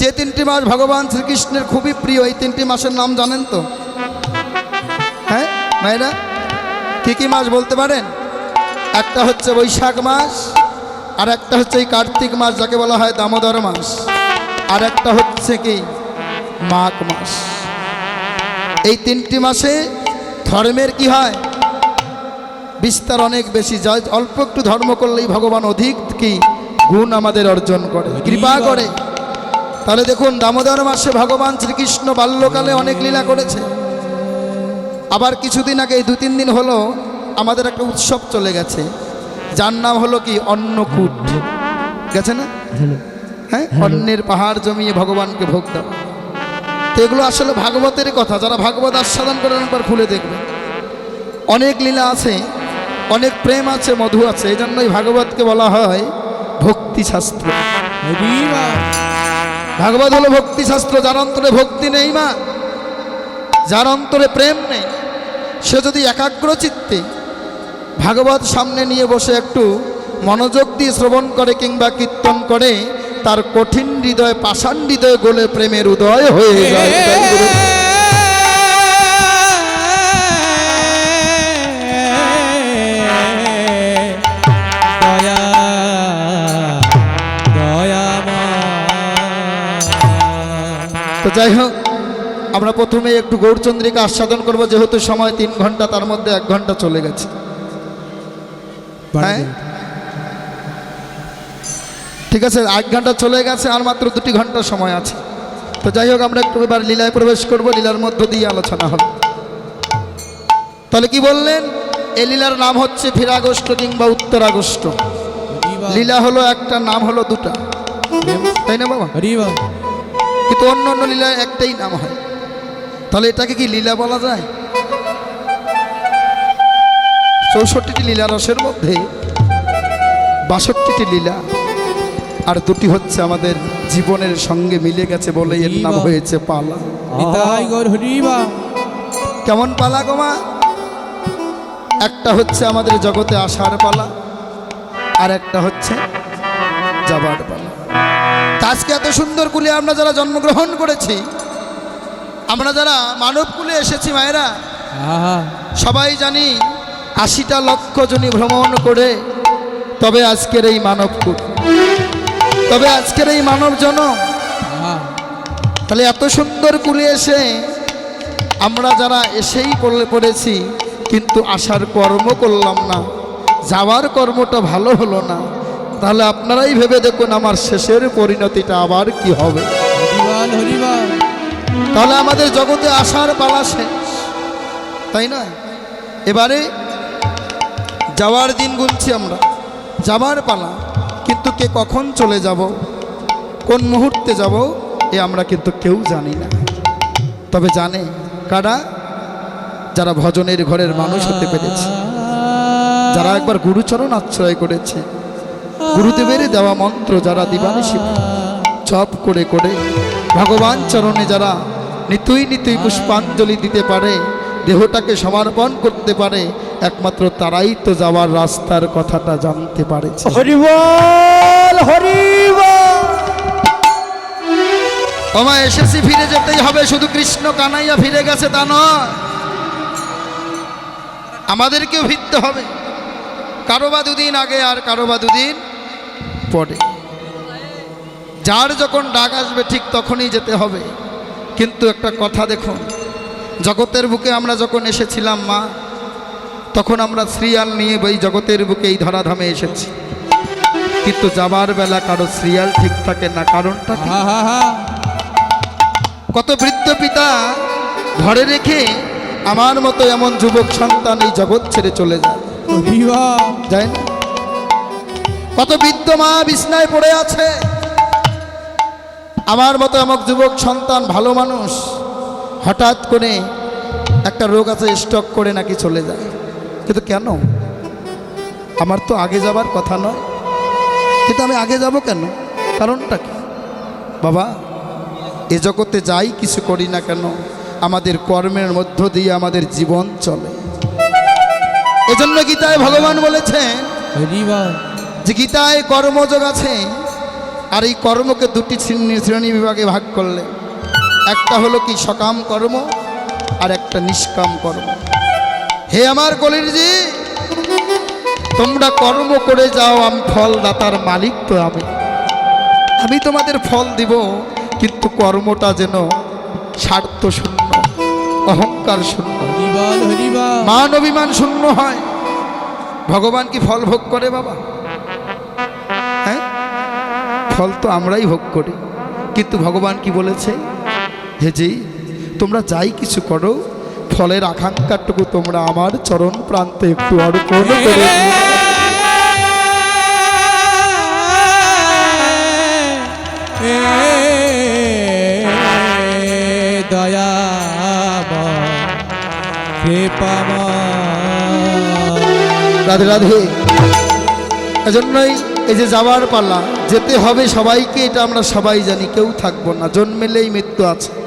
যে তিনটি মাস ভগবান শ্রীকৃষ্ণের খুবই প্রিয়, এই তিনটি মাসের নাম জানেন তো? হ্যাঁ ভাইরা? কী কী মাস বলতে পারেন? একটা হচ্ছে বৈশাখ মাস, আর একটা হচ্ছে এই কার্তিক মাস, যাকে বলা হয় দামোদর মাস, আর একটা হচ্ছে কি মাঘ মাস। এই তিনটি মাসে ধর্মের কি হয়? বিস্তার অনেক বেশি। যা অল্প একটু ধর্ম করলেই ভগবান অধিক কি গুণ আমাদের অর্জন করে। কৃপা করে। তাহলে দেখুন দামোদর মাসে ভগবান শ্রীকৃষ্ণ বাল্যকালে অনেক লীলা করেছে। আবার কিছুদিন আগে দু তিন দিন হলো আমাদের একটা উৎসব চলে গেছে। যার নাম হলো কি? অন্নকূট। গেছে না? হ্যাঁ? অন্যের পাহাড় জমিয়ে ভগবানকে ভোগ দেওয়া তো এগুলো আসলে ভাগবতের কথা। যারা ভাগবত আস্বাদন করেন একবার খুলে দেখবে অনেক লীলা আছে অনেক প্রেম আছে মধু আছে। এই জন্যই ভাগবতকে বলা হয় ভক্তি শাস্ত্র। হরি বল ভাগবত হলো ভক্তি শাস্ত্র, যার অন্তরে ভক্তি নেই মা, যার অন্তরে প্রেম নেই। সে যদি একাগ্র চিত্তে ভাগবত সামনে নিয়ে বসে একটু মনোযোগ দিয়ে শ্রবণ করে কিংবা কীর্তন করে, তার কঠিন হৃদয়, পাষাণ হৃদয় গোলে প্রেমের উদয় হয়ে যায়। তো যাই হোক আমরা প্রথমে একটু গৌরচন্দ্রিকা আস্বাদন করব যেহেতু সময় তিন ঘণ্টা তার মধ্যে এক ঘণ্টা চলে গেছে। হ্যাঁ? ঠিক আছে এক ঘণ্টা চলে গেছে আর মাত্র দুটি ঘণ্টা সময় আছে। তো যাই হোক আমরা একটু এবার লীলায় প্রবেশ করব লীলার মধ্য দিয়ে আলোচনা হবে। তাহলে কি বললেন? এ লীলার নাম হচ্ছে ফিরাগোষ্ঠ কিংবা উত্তরাগোষ্ঠ। লীলা হলো একটা নাম হলো দুটা। তাই না বাবা। কিন্তু অন্য অন্য লীলায় একটাই নাম হয়। তাহলে এটাকে কি লীলা বলা যায়? চৌষট্টিটি লীলা রসের মধ্যে বাষট্টিটি লীলা আর দুটি হচ্ছে আমাদের জীবনের সঙ্গে মিলে গেছে বলে এর নাম হয়েছে পালা। কেমন পালা গোমা একটা হচ্ছে আমাদের জগতে আসার পালা আর একটা হচ্ছে যাবার পালা। আজকে এত সুন্দর কুলে আমরা যারা জন্মগ্রহণ করেছি আমরা যারা মানব কুলে এসেছি মায়েরা সবাই জানি আশিটা লক্ষ জনী ভ্রমণ করে তবে আজকের এই মানব কুল। তবে আজকের এই মানব জনম। তাহলে এত সুন্দর কুলে এসে আমরা যারা এসেই পড়লে পড়েছি কিন্তু আসার কর্ম করলাম না যাওয়ার কর্মটা ভালো হলো না। তাহলে আপনারাই ভেবে দেখুন আমার শেষের পরিণতিটা আবার কি হবে। তাহলে আমাদের জগতে আসার পালা শেষ তাই না? এবারে যাওয়ার দিন গুনছি আমরা যাবার পালা কিন্তু কে কখন চলে যাব কোন মুহূর্তে যাব এ আমরা কিন্তু কেউ জানি না। তবে জানে কারা? যারা ভজনের ঘরের মানুষ হতে পেরেছে যারা একবার গুরুচরণ আশ্রয় করেছে গুরুদেবের দেওয়া মন্ত্র যারা দিবানিশি জপ করে করে ভগবান চরণে যারা নিতুই নিতুই পুষ্পাঞ্জলি দিতে পারে দেহটাকে সমর্পণ করতে পারে একমাত্র তারাই তো যাওয়ার রাস্তার কথাটা জানতে পারে হরিবল হরিবল তোমা এসেছি ফিরে যেতেই হবে শুধু কৃষ্ণ কানাইয়া ফিরে গেছে তা নয়। আমাদেরকেও ফিরতে হবে। কারও বা দুদিন আগে আর কারও বা দুদিন পরে। যার যখন ডাক আসবে ঠিক তখনই যেতে হবে। কিন্তু একটা কথা দেখুন জগতের বুকে আমরা যখন এসেছিলাম মা তখন আমরা শ্রিয়াল নিয়ে ওই জগতের বুকে এই ধরাধামে এসেছি। কিন্তু যাবার বেলা কারও শ্রিয়াল ঠিক থাকে না কারণটা কত বৃদ্ধ পিতা ঘরে রেখে আমার মতো এমন যুবক সন্তান এই জগৎ ছেড়ে চলে যায়। যায় না? কত বৃদ্ধ মা বিছনায় পড়ে আছে। আমার মতো আমার যুবক, সন্তান, ভালো মানুষ, হঠাৎ করে একটা রোগ আছে, স্টক করে নাকি চলে যায়। কিন্তু কেন? আমার তো আগে যাবার কথা নয়। কিন্তু আমি আগে যাব কেন? কারণটা কি? বাবা, এ জগতে যাই কিছু করি না কেন? আমাদের কর্মের মধ্য দিয়ে আমাদের জীবন চলে। এজন্য গীতায় ভগবান বলেছেন গীতায় কর্মযোগ আছে আর এই কর্মকে দুটি শ্রেণি শ্রেণি বিভাগে ভাগ করলে। একটা হলো কি সকাম কর্ম আর একটা নিষ্কাম কর্ম। হে আমার কলিরজি তোমরা কর্ম করে যাও আমি ফল দাতার মালিক তো আমি। আমি তোমাদের ফল দিব কিন্তু কর্মটা যেন স্বার্থ শূন্য অহংকার শূন্য। মান অভিমান শূন্য হয়। ভগবান কি ফল ভোগ করে বাবা? ফল তো আমরাই ভোগ করি। কিন্তু ভগবান কি বলেছে? হে জি তোমরা যাই কিছু করো ফলের আকাঙ্ক্ষাটুকু তোমরা আমার চরণ প্রান্তে একটু অর্পণ করে। দয়া রাধে রাধে। এজন্যই এই যে যাওয়ার পালা, যেতে হবে সবাইকে, এটা আমরা সবাই জানি, কেউ থাকব না, জন্মেলেই মৃত্যু আছে।